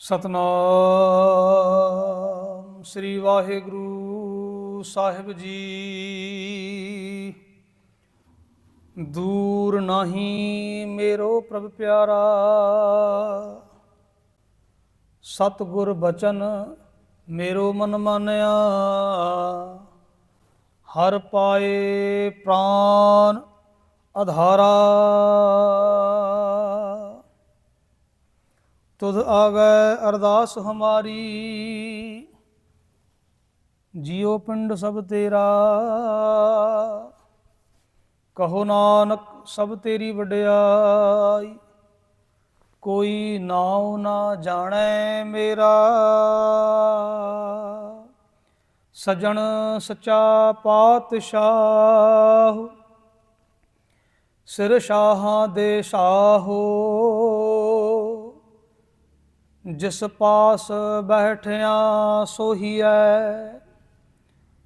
ਸਤਨਾਮ ਸ੍ਰੀ ਵਾਹਿਗੁਰੂ ਸਾਹਿਬ ਜੀ। ਦੂਰ ਨਹੀਂ ਮੇਰੋ ਪ੍ਰਭ ਪਿਆਰਾ, ਸਤਿਗੁਰ ਬਚਨ ਮੇਰੋ ਮਨ ਮਾਨਿਆ। ਹਰ ਪਾਏ ਪ੍ਰਾਨ ਆਧਾਰਾ ਤੁਧ ਆਗੈ ਅਰਦਾਸ ਹਮਾਰੀ। ਜਿਉ ਪਿੰਡ ਸਭ ਤੇਰਾ। ਕਹੋ ਨਾਨਕ ਸਭ ਤੇਰੀ ਵਡਿਆਈ। ਕੋਈ ਨਾਉ ਨਾ ਜਾਣੈ ਮੇਰਾ। ਸਜਣ ਸਚਾ ਪਾਤਸ਼ਾਹ। ਸਿਰ ਸ਼ਾਹਾਂ ਦੇ ਸ਼ਾਹੋ। ਜਿਸ ਪਾਸ ਬੈਠਿਆ ਸੋਹੀਐ,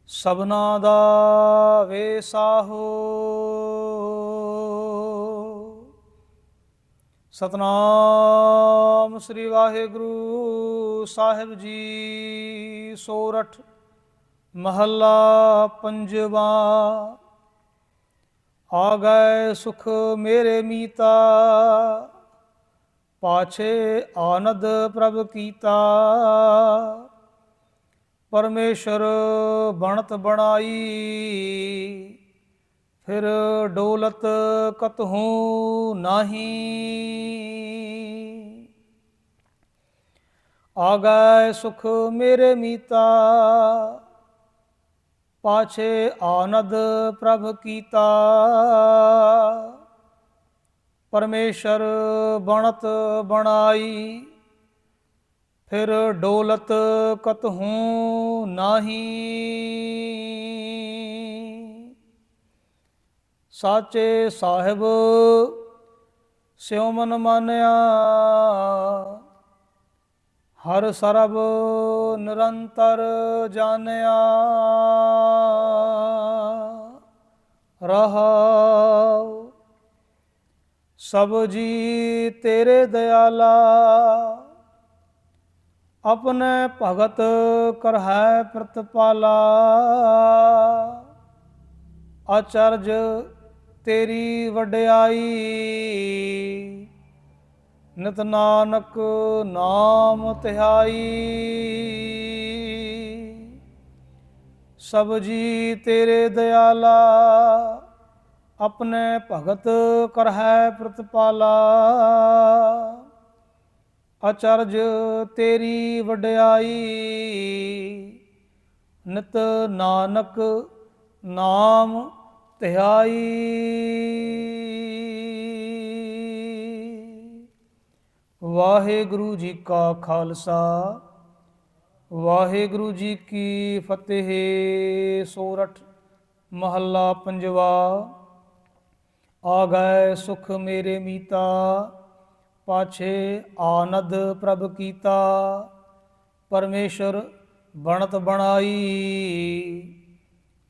ਸਭਨਾ ਦਾ ਵੇਸਾਹੋ ਸਤਨਾਮ ਸ੍ਰੀ ਵਾਹਿਗੁਰੂ ਸਾਹਿਬ ਜੀ, ਸੋਰਠ ਮਹੱਲਾ ਪੰਜਵਾ। ਆ ਗਏ ਸੁਖ ਮੇਰੇ ਮੀਤਾ ਪਾਛੇ ਆਨੰਦ ਪ੍ਰਭ ਕੀਤਾ। ਪਰਮੇਸ਼ਰ ਬਣਤ ਬਣਾਈ। ਫਿਰ ਡੋਲਤ ਕਤਹੂ ਨਹੀਂ। ਆ ਗਏ ਸੁਖ ਮੇਰੇ ਮੀਤਾ। ਪਾਛੇ ਆਨੰਦ ਪ੍ਰਭ ਕੀਤਾ। ਪਰਮੇਸ਼ਰ ਬਣਤ ਬਣਾਈ, ਫਿਰ ਡੋਲਤ ਕਤਹੂ ਨਹੀਂ। ਸਾਚੇ ਸਾਹਿਬ, ਸਿਉ ਮਨ ਮਾਨਿਆ, ਹਰ ਸਰਬ ਨਿਰੰਤਰ ਜਾਣਿਆ। ਰਹਾ ਸਭ ਜੀ ਤੇਰੇ ਦਿਆਲਾ। ਆਪਣੇ ਭਗਤ ਕਰਹਿ ਪ੍ਰਤਪਾਲਾ। ਆਚਰਜ ਤੇਰੀ ਵਡਿਆਈ। ਨਿਤ ਨਾਨਕ ਨਾਮ ਤਿਹਾਈ। ਸਭ ਜੀ ਤੇਰੇ ਦਿਆਲਾ। ਆਪਣੇ ਭਗਤ ਕਰਹਿ ਪ੍ਰਤਪਾਲਾ। ਅਚਰਜ ਤੇਰੀ ਵਡਿਆਈ, ਨਿਤ ਨਾਨਕ ਨਾਮ ਧਿਆਈ। ਵਾਹਿਗੁਰੂ ਜੀ ਕਾ ਖਾਲਸਾ, ਵਾਹਿਗੁਰੂ ਜੀ ਕੀ ਫਤਿਹ। ਸੋਰਠ ਮਹੱਲਾ ਪੰਜਵਾ। ਆ ਗਏ ਸੁਖ ਮੇਰੇ ਮੀਤਾ, ਪਾਛੇ ਆਨੰਦ ਪ੍ਰਭ ਕੀਤਾ। ਪਰਮੇਸ਼ਰ ਬਣਤ ਬਣਾਈ,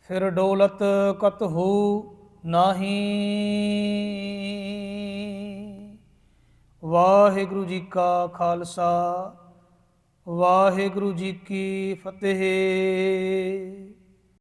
ਫਿਰ ਡੋਲਤ ਹੋ ਨਹੀਂ। ਵਾਹਿਗੁਰੂ ਜੀ ਕਾ ਖਾਲਸਾ, ਵਾਹਿਗੁਰੂ ਜੀ ਕੀ ਫਤਿਹ।